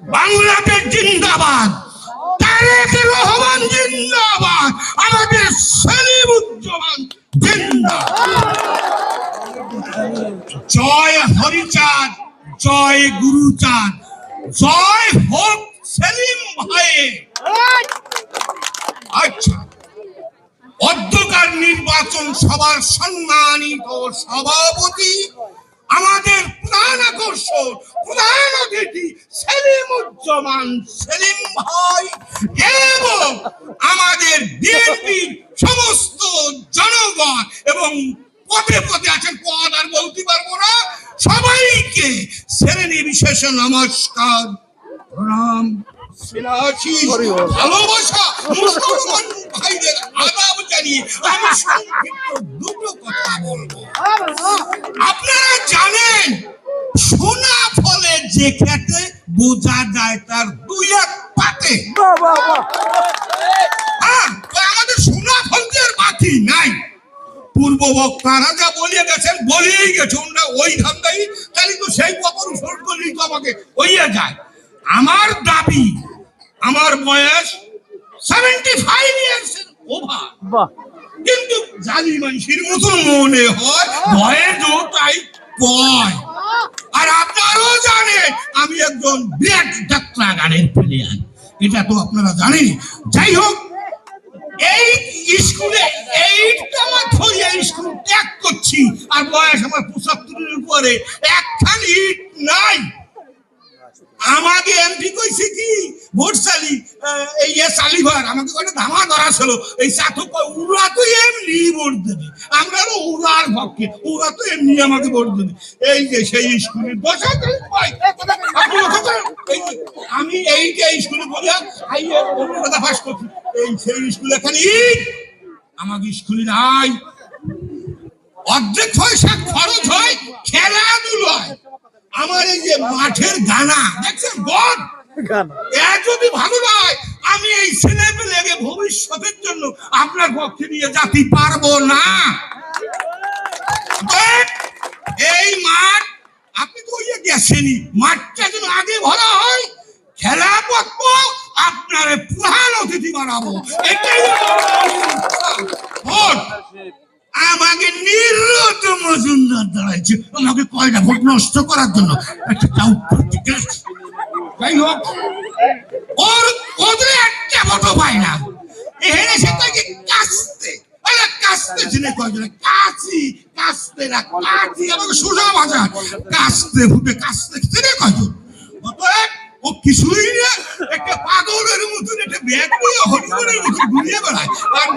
বাংলাদেশ জিন্দাবাদ তারেক রহমান জিন্দাবাদ, আমাদের সেলিমুজ্জামান জিন্দাবাদ। জয় হরিচাঁদ, জয় গুরুচাঁদ, জয় হোক সেলিম ভাই। আচ্ছা অধ্যকার নির্বাচন সভার সম্মানিত সভাপতি আমাদের প্রধান আকর্ষণ প্রধান অতিথি সেলিমুজ্জামান। সেলিম ভাই। এবং আমাদের বিএনপি সমস্ত জনগণ এবং পথে পথে আছেন পদ আর বলতে পারব না। সবাইকে শ্রেণি বিশেষে নমস্কার। প্রণাম। ভালোবাসা মুসলমান ভাইদের আদাব জানিয়ে আমি আমাদের সোনা ফলতে বাকি নাই। পূর্ব বক্তারা যা বলিয়ে গেছেন বলিয়েই গেছে। ওরা ওই ধান্দাই তাহলে তো সেই কবর ফোন করলেই তো আমাকে হইয়া যায়। আমার দাবি আমার বয়স সেভেন্টি ফাইভ ইয়ার্স ওভার বাহ। কিন্তু জালি মানুষের মতন মনে হয় ভয়েরও তাই কয়। আর আপনারাও জানেন আমি একজন বিরাট যাত্রা গানের প্লেয়ার। এটা তো আপনারা জানেন যাই হোক, এই স্কুলে এইটা আমার ধরিয়া স্কুল ত্যাগ করছি, আর বয়স আমার পঁচাত্তরের উপরে। একখান ইট নাই। আমাকে এমপি কইছে কি ভোট চালি এই এ সালিভার আমাকে কয়টা ধামা ধরা ছিল। এই কয়, উরা তো এমনি ভোট দেবে। আমরা উড়ার পক্ষে উরা তো এমনি আমাকে ভোট দেবে। এই যে সেই স্কুলের বসা আমি এই যে স্কুলে বলে আইয়ে অন্য কথা ফাঁস করছি। এই সেই স্কুলে ইট আমাকে স্কুলে নাই। অর্ধেক পয়সা খরচ হয় খেলাধুলায় আমার এই যে মাঠের গানা দেখছেন গড? এ যদি ভালো নয় আমি এই ছেলে পেলেকে ভবিষ্যতের জন্য আপনার পক্ষে নিয়ে যেতে পারব না। এই মাঠ আপনি তো ওই গেছেনই মাঠটা যেন আগে ভরা হয় খেলা পক্ষ আপনার প্রধান অতিথি বানাবো। এটাই ভোট। আমাকে নিরত মজুমদার দাঁড়াইছে। আমাকে কয়টা ভোট নষ্ট করার জন্য? একটা গেছে। যাই হোক, ওর ওদের একটা ভোটও পায় না। এখানে সে তাকে কাস্তে। কাস্তে আমাকে সোজা কাস্তে কাস্তে কিছুই না, একটা পাগলের মতন একটা ব্যাগ নিয়ে হরিবনের মতন ঘুরিয়ে বেড়ায়। আর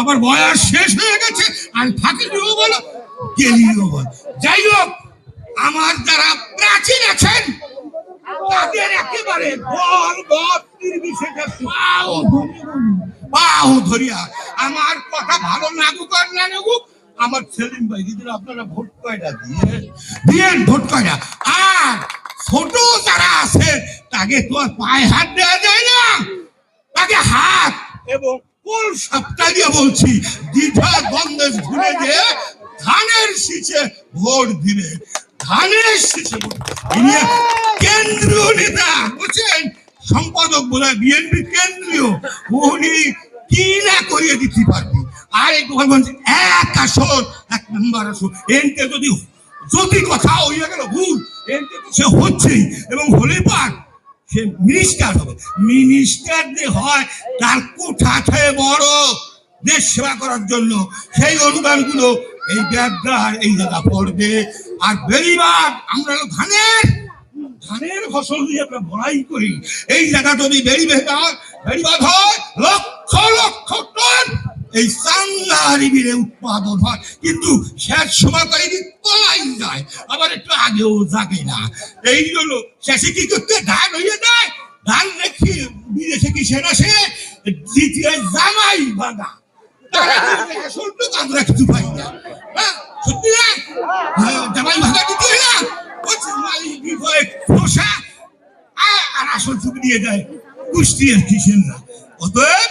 আমার বয়স শেষ হয়ে গেছে আর থাকিলেও বলো গেলিও বল যাই হোক আমার যারা প্রাচীন আছেন তাদের একেবারে ধরিয়া পাও ধরিয়া আমার কথা ভালো লাগুক আর না লাগুক আমার সেলিম ভাই, দিদিরা, আপনারা ভোট কয়টা দিয়ে? দিয়েন ভোট কয়টা? আর ছোট যারা আছে, তাকে তো আর পায়ে হাত দেওয়া যায় না। তাকে হাত এবং কোন সপ্তাহ দিয়ে বলছি, দ্বিধা দ্বন্দ্বে ঘুরে দিয়ে ধানের শীষে ভোট দিবে। ধানের শীষে কেন্দ্রীয় নেতা, বুঝছেন? সম্পাদক বলে বিএনপি কেন্দ্রীয়। উনি কি না করিয়ে দিতে পারবে? আর এই গোপালগঞ্জ এক আসন এক নম্বর আসন এনতে যদি যদি কথা হইয়া গেল ভুল, এনতে সে হচ্ছেই। এবং হলে পার, সে মিনিস্টার হবে। মিনিস্টার যে হয়, তার কোঠা থেকে বড় দেশ সেবা করার জন্য সেই অনুদানগুলো এই ব্যবদার এই জায়গা পড়বে। আর বেরিবার আমরা ধানের ধানের ফসল নিয়ে আমরা বড়াই করি, এই জায়গা যদি বেরি বেকার বেরিবাদ হয়, লক্ষ লক্ষ টন এই বিলে উৎপাদন হয়। কিন্তু শেষ সময় করে যায়। আবার একটু আগেও জাগে না। এই জন্য শেষে কি করতে? ধান হয়ে যায় ধান রেখে বিদেশে কি সেনা সে? দ্বিতীয় জামাই ভাঙা পাই না। হ্যাঁ, হ্যাঁ, জামাই ভাঙা আর আসল ছবি দিয়ে দেয় কুষ্টি আর কিসের না? অতএব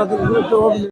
জিন্দাবাদ